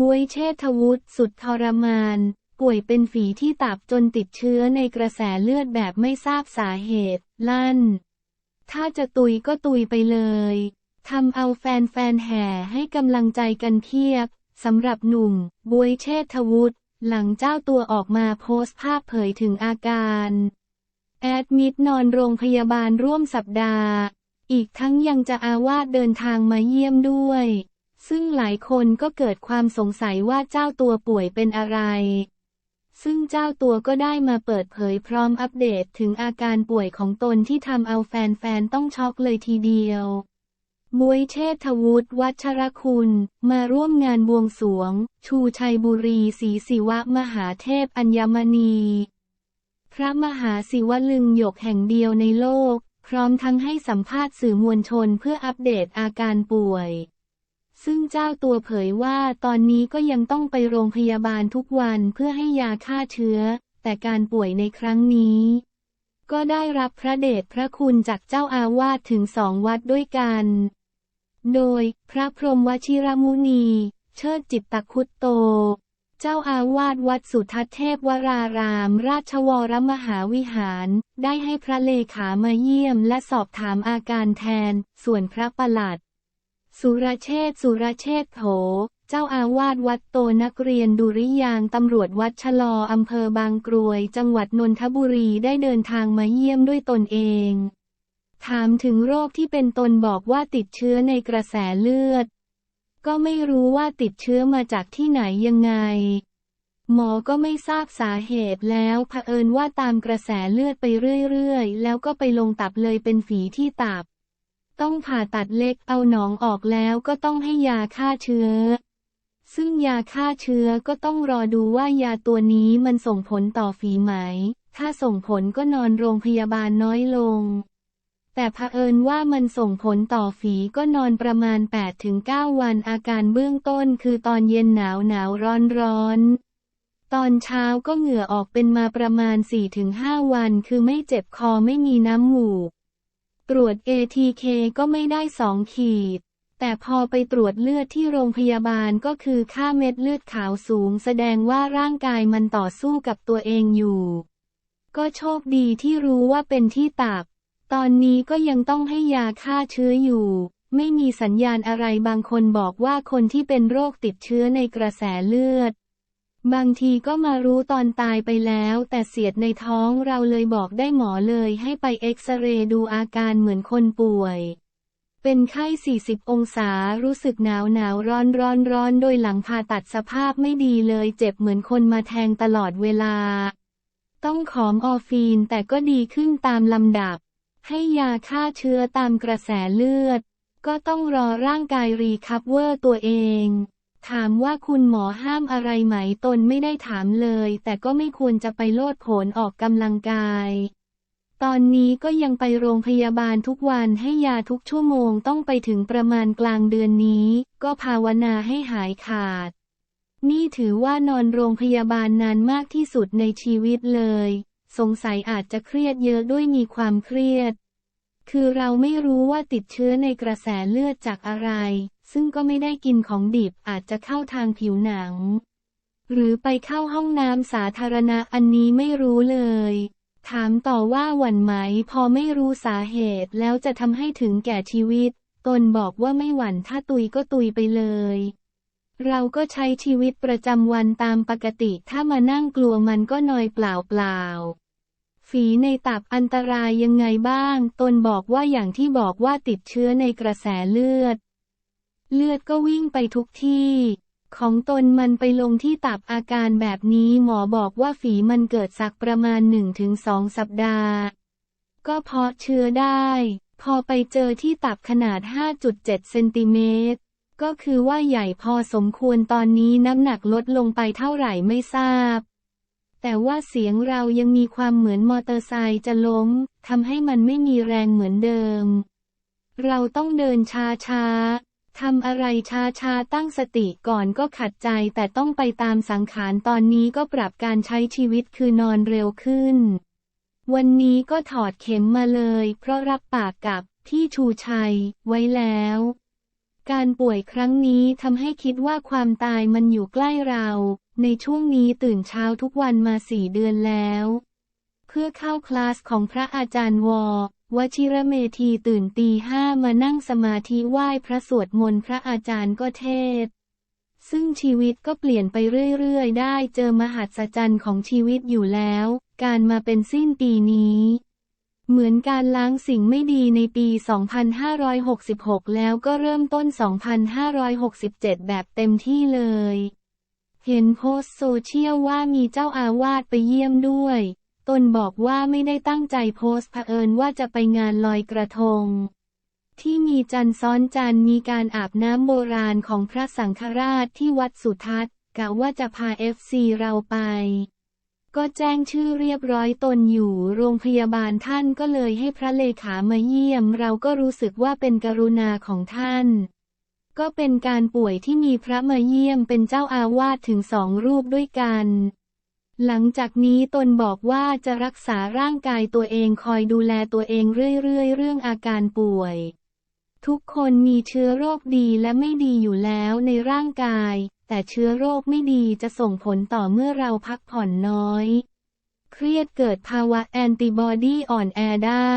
บวยเชษฐวุฒิสุดทรมาน ป่วยเป็นฝีที่ตับจนติดเชื้อในกระแสเลือดแบบไม่ทราบสาเหตุ ลั่น ถ้าจะตุยก็ตุยไปเลยทำเอาแฟนๆแห่ให้กำลังใจกันเพียบสำหรับหนุ่ม บวยเชษฐวุฒิหลังเจ้าตัวออกมาโพสต์ภาพเผยถึงอาการ แอดมิดนอนโรงพยาบาลร่วมสัปดาห์ อีกทั้งยังจะอาวาสเดินทางมาเยี่ยมด้วย ซึ่งหลายคนก็เกิดความสงสัยว่าเจ้าตัวป่วยเป็นอะไร ซึ่งเจ้าตัวก็ได้มาเปิดเผยพร้อมอัปเดตถึงอาการป่วยของตนที่ทำเอาแฟนๆ ต้องช็อกเลยทีเดียวมวยเชษฐวุฒิวัชรคุณ มาร่วมงานบวงสวง ชูชัยบุรีศรีศิวะมหาเทพอัญมณี พระมหาศิวลึงหยกแห่งเดียวในโลก พร้อมทั้งให้สัมภาษณ์สื่อมวลชนเพื่ออัปเดตอาการป่วย ซึ่งเจ้าตัวเผยว่าตอนนี้ก็ยังต้องไปโรงพยาบาลทุกวันเพื่อให้ยาฆ่าเชื้อ แต่การป่วยในครั้งนี้ ก็ได้รับพระเดชพระคุณจากเจ้าอาวาสถึงสองวัดด้วยกัน โดยพระพรหมวชิรมุนี เชิดจิตตคุตโต เจ้าอาวาสวัดสุทัศเทพวราราม ราชวรมหาวิหาร ได้ให้พระเลขามาเยี่ยมและสอบถามอาการแทน ส่วนพระประหลัด สุรเชษฐ์สุรเชษฐ์โถ เจ้าอาวาสวัดโตนักเรียนดุริยางตำรวจวัดชะลออำเภอบางกรวย จังหวัดนนทบุรีได้เดินทางมาเยี่ยมด้วยตนเอง ถามถึงโรคที่เป็นตนบอกว่าติดเชื้อในกระแสเลือด ก็ไม่รู้ว่าติดเชื้อมาจากที่ไหนยังไง หมอก็ไม่ทราบสาเหตุแล้วเผอิญว่าตามกระแสเลือดไปเรื่อยๆ แล้วก็ไปลงตับเลยเป็นฝีที่ตับ ต้องผ่าตัดเล็กเอาหนองออกแล้วก็ต้องให้ยาฆ่าเชื้อ ซึ่งยาฆ่าเชื้อก็ต้องรอดูว่ายาตัวนี้มันส่งผลต่อฝีไหม ถ้าส่งผลก็นอนโรงพยาบาลน้อยลง แต่เผอิญว่ามันส่งผลต่อฝีก็นอนประมาณ 8-9 วันอาการเบื้องต้นคือตอนเย็นหนาวหนาวร้อนร้อนตอนเช้าก็เหงื่อออกเป็นมาประมาณ 4-5 วัน คือไม่เจ็บคอไม่มีน้ำหมูก ตรวจ ATK ก็ไม่ได้สองขีด แต่พอไปตรวจเลือดที่โรงพยาบาลก็คือค่าเม็ดเลือดขาวสูง แสดงว่าร่างกายมันต่อสู้กับตัวเองอยู่ ก็โชคดีที่รู้ว่าเป็นที่ตับ ตอนนี้ก็ยังต้องให้ยาฆ่าเชื้ออยู่ ไม่มีสัญญาณอะไรบางคนบอกว่าคนที่เป็นโรคติดเชื้อในกระแสเลือด บางทีก็มารู้ตอนตายไปแล้ว แต่เสียดในท้องเราเลยบอกได้หมอเลยให้ไปเอ็กซเรย์ดูอาการเหมือนคนป่วย เป็นไข้ 40 องศารู้สึกหนาวหนาวร้อนร้อนร้อนโดยหลังผ่าตัดสภาพไม่ดีเลยเจ็บเหมือนคนมาแทงตลอดเวลา ต้องขอมอร์ฟีนแต่ก็ดีขึ้นตามลำดับ ให้ยาฆ่าเชื้อตามกระแสเลือด ก็ต้องรอร่างกายรีคัพเวอร์ตัวเอง ถามว่าคุณหมอห้ามอะไรไหมตนไม่ได้ถามเลย แต่ก็ไม่ควรจะไปโลดโผนออกกำลังกาย ตอนนี้ก็ยังไปโรงพยาบาลทุกวันให้ยาทุกชั่วโมงต้องไปถึงประมาณกลางเดือนนี้ ก็ภาวนาให้หายขาด นี่ถือว่านอนโรงพยาบาลนานมากที่สุดในชีวิตเลย สงสัยอาจจะเครียดเยอะด้วยมีความเครียด คือเราไม่รู้ว่าติดเชื้อในกระแสเลือดจากอะไร ซึ่งก็ไม่ได้กินของดิบอาจจะเข้าทางผิวหนัง หรือไปเข้าห้องน้ำสาธารณะอันนี้ไม่รู้เลย ถามต่อว่าหวั่นไหมพอไม่รู้สาเหตุแล้วจะทำให้ถึงแก่ชีวิต ตนบอกว่าไม่หวั่นถ้าตุยก็ตุยไปเลย เราก็ใช้ชีวิตประจำวันตามปกติถ้ามานั่งกลัวมันก็นอยเปล่าเปล่า ฝีในตับอันตรายยังไงบ้าง ตนบอกว่าอย่างที่บอกว่าติดเชื้อในกระแสเลือด เลือดก็วิ่งไปทุกที่ ของตนมันไปลงที่ตับอาการแบบนี้หมอบอกว่าฝีมันเกิดสักประมาณ 1-2 สัปดาห์ ก็เพาะเชื้อได้ พอไปเจอที่ตับขนาด 5.7 เซนติเมตร ก็คือว่าใหญ่พอสมควรตอนนี้น้ำหนักลดลงไปเท่าไหร่ไม่ทราบ แต่ว่าเสียงเรายังมีความเหมือนมอเตอร์ไซค์จะล้มทำให้มันไม่มีแรงเหมือนเดิม เราต้องเดินช้าช้าๆทำอะไรช้าช้าๆตั้งสติก่อนก็ขัดใจแต่ต้องไปตามสังขารตอนนี้ก็ปรับการใช้ชีวิตคือนอนเร็วขึ้น วันนี้ก็ถอดเข็มมาเลย เพราะรับปากกับพี่ชูชัยไว้แล้ว การป่วยครั้งนี้ทำให้คิดว่าความตายมันอยู่ใกล้เรา ในช่วงนี้ตื่นเช้าทุกวันมาสี่เดือนแล้ว เพื่อเข้าคลาสของพระอาจารย์ววชิระเมธีตื่นตีห้ามานั่งสมาธิไหว้พระสวดมนต์พระอาจารย์ก็เทศ ซึ่งชีวิตก็เปลี่ยนไปเรื่อย ๆ ได้เจอมหัศจรรย์ของชีวิตอยู่แล้ว การมาเป็นสิ้นปีนี้ เหมือนการล้างสิ่งไม่ดีในปี 2566 แล้วก็เริ่มต้น 2567 แบบเต็มที่เลย เห็นโพสโซเชียลว่ามีเจ้าอาวาสไปเยี่ยมด้วย ตนบอกว่าไม่ได้ตั้งใจโพสเผอิญว่าจะไปงานลอยกระทง ที่มีจันทร์ซ้อนจันทร์มีการอาบน้ำโบราณของพระสังฆราชที่วัดสุทัศน์กะว่าจะพาเอฟซีเราไป ก็แจ้งชื่อเรียบร้อยตนอยู่โรงพยาบาลท่านก็เลยให้พระเลขามาเยี่ยม เราก็รู้สึกว่าเป็นกรุณาของท่าน ก็เป็นการป่วยที่มีพระมาเยี่ยมเป็นเจ้าอาวาสถึงสองรูปด้วยกัน หลังจากนี้ตนบอกว่าจะรักษาร่างกายตัวเองคอยดูแลตัวเองเรื่อยๆ เรื่องอาการป่วย ทุกคนมีเชื้อโรคดีและไม่ดีอยู่แล้วในร่างกาย แต่เชื้อโรคไม่ดีจะส่งผลต่อเมื่อเราพักผ่อนน้อย เครียดเกิดภาวะแอนติบอดีอ่อนแอได้